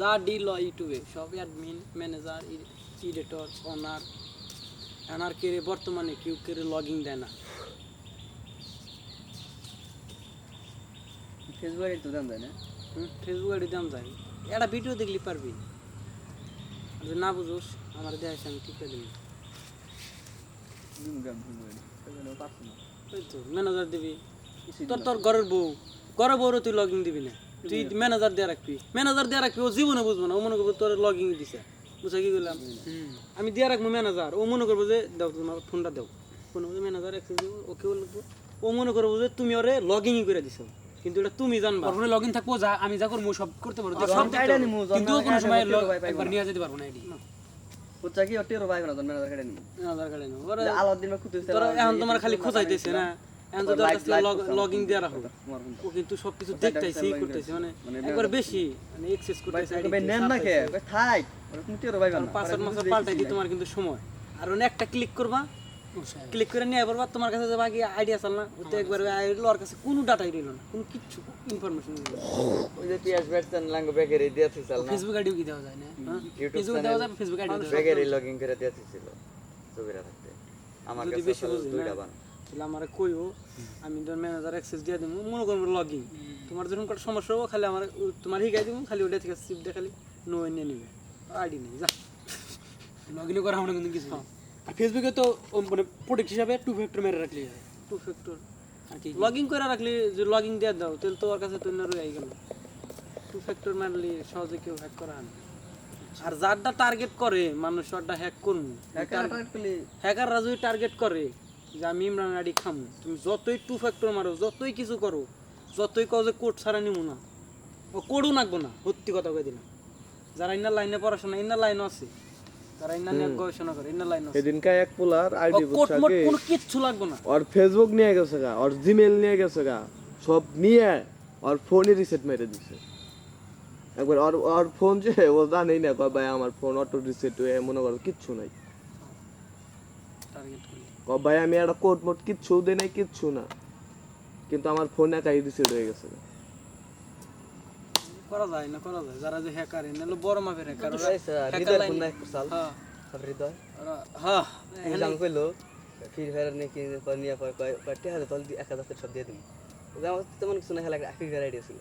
যা ডিল হয় ইউটিউবে সব অ্যাডমিন ম্যানেজার ইডিটর অনার এনার কে বর্তমানে কেউ কে লগিং দেয় না। ফেসবুকে তো দাম যায় না। ফেসবুক দাম যায় একটা ভিডিও দেখলি পারবি? আর যদি না বুঝোস আমার দেখাস আমি ঠিক করে দিবি। ম্যানেজার দিবি। তোর তোর ঘরের বউ ঘরের বউরও তুই লগিং দিবি না। তুই ম্যানেজার দিয়ে রাখবি। ম্যানেজার দিয়ে রাখবি ও জীবনে বুঝব না ও মনে করব তোর লগিং দিছে। বুঝা কি করলাম আমি দিয়ে রাখব ম্যানেজার ও মনে করব যে দাও তোমার ফোনটা দাও। ফোন ম্যানেজার ওকে লিখব ও মনে করব যে তুমি ওরে লগিংই করে দিছো। কিন্তু এটা তুমি জানবা। ওর ফোনে লগইন থাকব যা আমি যা করব সব করতে পারব। সব কিন্তু- আইডা নিমু, কিন্তু কোনো সময় লগ- একবার নিয়ে যেতে পারব না আইডি। হচ্ছে কি ওটির ভাই বলা ম্যানেজার কাটে নি ম্যানেজার কার্ডে নাও ওরা আলাউদ্দিন বা কুতুব তোরা এখন তোমার খালি খোঁজাইতেছে না? লগিং দিয়ে রাখো। ও কিন্তু সবকিছু দেখতেছে ই করতেছে মানে একবার বেশি মানে এক্সেস করতেছে নেন না কে থাই তুমি টির ভাই বানা পাঁচশো মাসের পাল্টাইতে তোমার কিন্তু সময়। আর ওনে একটা ক্লিক করবা ক্লিক করে নিয়ে পারবা তোমার কাছে যে বাকি আইডিয়া চাল না? ওতে একবার ওর কাছে। কোনো ডাটাই রইল না কোনো কিচ্ছু ইনফরমেশন ওই যে পিয়াস ব্যাটসন লাঙ্গ বেকারি দিয়েছিল না? ফেসবুক আইডিও কি দেওয়া যায় না? ফেসবুক দেওয়া যায় ফেসবুক আইডিও দেওয়া লগইন করে দিয়েছিল ছবিরা থাকতে। আমার কাছে বেশি বুঝি না? তাহলে আমার কইও আমি তোর ম্যানেজার অ্যাক্সেস দিয়ে দিব মনে করব লগিং তোমার যখন কোনো সমস্যা হব খালি আমার তোমার হিগাই দিব খালি ওটা থেকে সিপ দিয়ে খালি নো নিয়ে নিবে। আইডি নেই যা। লগইন করা হবে না কিন্তু কিছু। হ্যাঁ। আর ফেসবুকে তো মানে প্রোটেক্ট হিসাবে টু ফ্যাক্টর মেরে রাখলে টু ফ্যাক্টর আর কি লগিং করে রাখলি যে লগিং দিয়ে দাও তাহলে তো ওর কাছে তো না রয়ে গেল। টু ফ্যাক্টর মারলি সহজে কেউ হ্যাক করা হয় না। আর যারটা টার্গেট করে মানুষ ওটা হ্যাক কালি হ্যাকাররা যদি টার্গেট করে যে আমি ইমরান আইডি খামু। তুমি যতই টু ফ্যাক্টর মারো যতই কিছু করো যতই কও যে কোড ছাড়া নিমু না। ও কোডও নাকবো না সত্যি কথা কয়ে দিলাম। যারা ইনার লাইনে পড়াশোনা ইনার লাইনও আছে। যারা ইনার নিয়ে গবেষণা করে ইনার লাইন আছে। সেদিনকে এক পোলার আইডি মোড কোনো কিচ্ছু লাগবো না। ওর ফেসবুক নিয়ে গেছে গা ওর জিমেল নিয়ে গেছে গা। সব নিয়ে ওর ফোনই রিসেট মেরে দিছে। একবার ওর ওর ফোন যে ও জানেই না কয় ভাই আমার ফোন অটো রিসেট হয়ে মনে করো কিচ্ছু নাই। টার্গেট কয় ভাই আমি একটা কোড মোড কিচ্ছু দেই নাই কিচ্ছু না। কিন্তু আমার ফোন একাই রিসেট হয়ে গেছে। করা যায় না করা যায়। যারা যে হ্যাকার এনে বড় মাপের হ্যাকার হৃদয় ফোন নাই সাল? হ্যাঁ। হৃদয়? হ্যাঁ জান কইলো ফির ফের নে কি পর নিয়ে পর কয় কয়টা হাতে তল দি 1000 সব দিয়ে দিই আমার তেমন কিছু না হেলা ফির ফের আইডিয়া ছিল।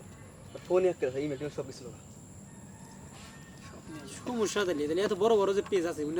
ফোন এক করে ইমেল সব কিছু সমস্যা দিলে এত বড় বড় যে পেজ আছে